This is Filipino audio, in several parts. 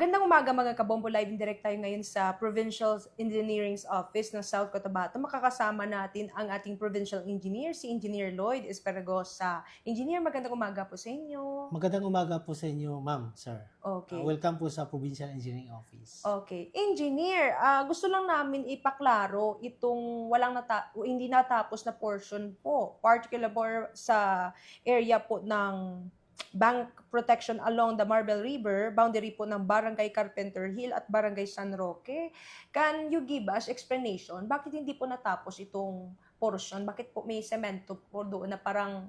Gandang umaga mga kabombo live direct tayo ngayon sa Provincial Engineering Office ng South Cotabato. Makakasama natin ang ating provincial engineer, si Engineer Lloyd Esperagosa. Engineer, magandang umaga po sa inyo. Magandang umaga po sa inyo, ma'am, sir. Okay. Uh, welcome po sa Provincial Engineering Office. Okay. Engineer, ah, gusto lang namin ipaklaro itong walang nata- hindi natapos na portion po, particular po sa area po ng bank protection along the Marble River, boundary po ng Barangay Carpenter Hill at Barangay San Roque. Can you give us explanation bakit hindi po natapos itong portion? Bakit po may semento po doon na parang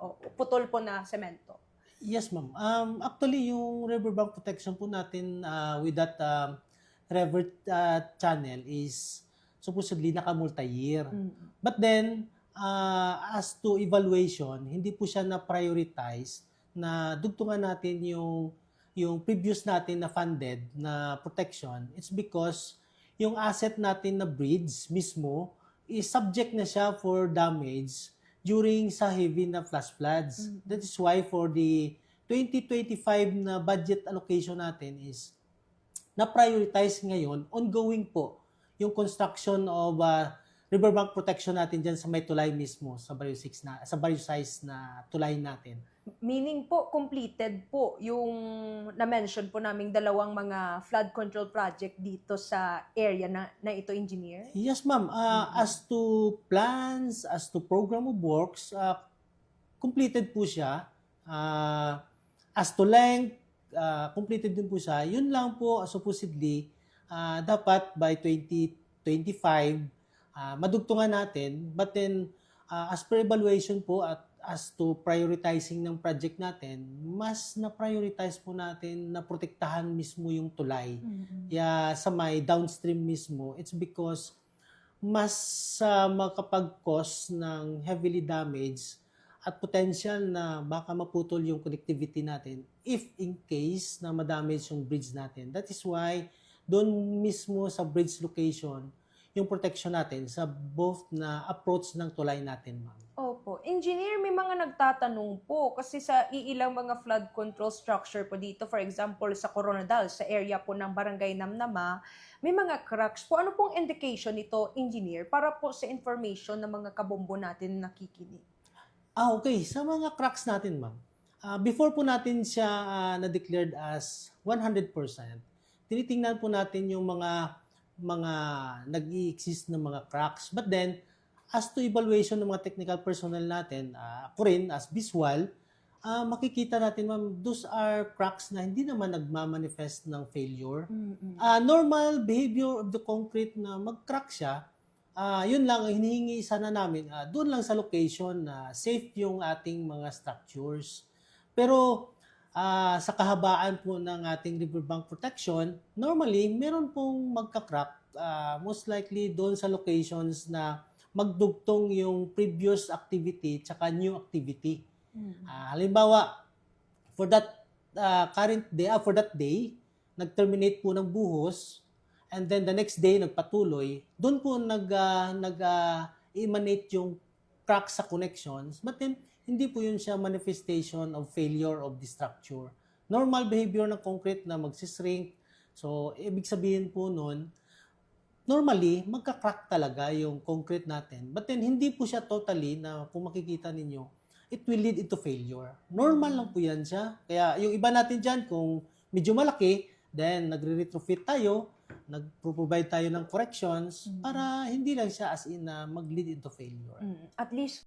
o- putol po na semento? Yes, ma'am. Um, actually, yung riverbank protection po natin uh, with that um, river uh, channel is supposedly naka-multi-year. Mm. But then, uh, as to evaluation, hindi po siya na-prioritize na dugtungan natin yung yung previous natin na funded na protection. It's because yung asset natin na bridge mismo is subject na siya for damage during sa heavy na flash floods. Mhm. That is why for the 2025 na budget allocation natin is na-prioritize ngayon, ongoing po, yung construction of uh, riverbank protection natin dyan sa may tulay mismo, sa Barrio 6 na, sa Barrio size na tulay natin. Meaning po, completed po yung na-mention po naming dalawang mga flood control project dito sa area na, na ito, engineer? Yes, ma'am. Uh, Mhm. As to plans, as to program of works, uh, completed po siya. Uh, as to length, uh, completed din po siya. Yun lang po, supposedly, uh, dapat by 2025, uh, madugtungan natin. But then, uh, as per evaluation po at as to prioritizing ng project natin, mas na-prioritize po natin na protektahan mismo yung tulay. Yeah, sa may downstream mismo, it's because mas uh, makapag-cause ng heavily damage at potential na baka maputol yung connectivity natin if in case na madamage yung bridge natin. That is why doon mismo sa bridge location, yung protection natin sa both na approach ng tulay natin, ma'am. Opo. Engineer, may mga nagtatanong po kasi sa iilang mga flood control structure po dito, for example, sa Coronadal, sa area po ng Barangay Namnama, may mga cracks po. Ano pong indication nito, engineer, para po sa information ng mga kabombo natin na nakikinig? Ah, okay. Sa mga cracks natin, ma'am. ah, before po natin siya ah, na-declared as 100%, tinitingnan po natin yung mga mga nag-i-exist na mga cracks. But then, as to evaluation ng mga technical personnel natin, ah, ako rin as visual, ah, makikita natin, ma'am, those are cracks na hindi naman nagmamanifest ng failure. Ah, normal behavior of the concrete na mag-crack siya, ah, yun lang ang hinihingi sana namin. ah, doon lang sa location na safe yung ating mga structures. Pero ah, sa kahabaan po ng ating riverbank protection, normally meron pong magka-crack ah, most likely doon sa locations na magdugtong yung previous activity tsaka new activity. Ah, halimbawa, for that ah, current day, ah, for that day, nag-terminate po ng buhos, and then the next day, nagpatuloy, doon po nag, ah, nag ah, emanate yung crack sa connections, but then, hindi po yun siya manifestation of failure of the structure. Normal behavior ng concrete na magsishrink, so, ibig sabihin po nun, normally, magka-crack talaga yung concrete natin. But then, hindi po siya totally na kung makikita ninyo, it will lead into failure. Normal lang po yan siya. Kaya yung iba natin dyan, kung medyo malaki, then nagre-retrofit tayo, nag-provide tayo ng corrections Mhm. para hindi lang siya as in na mag-lead into failure. Mm. At least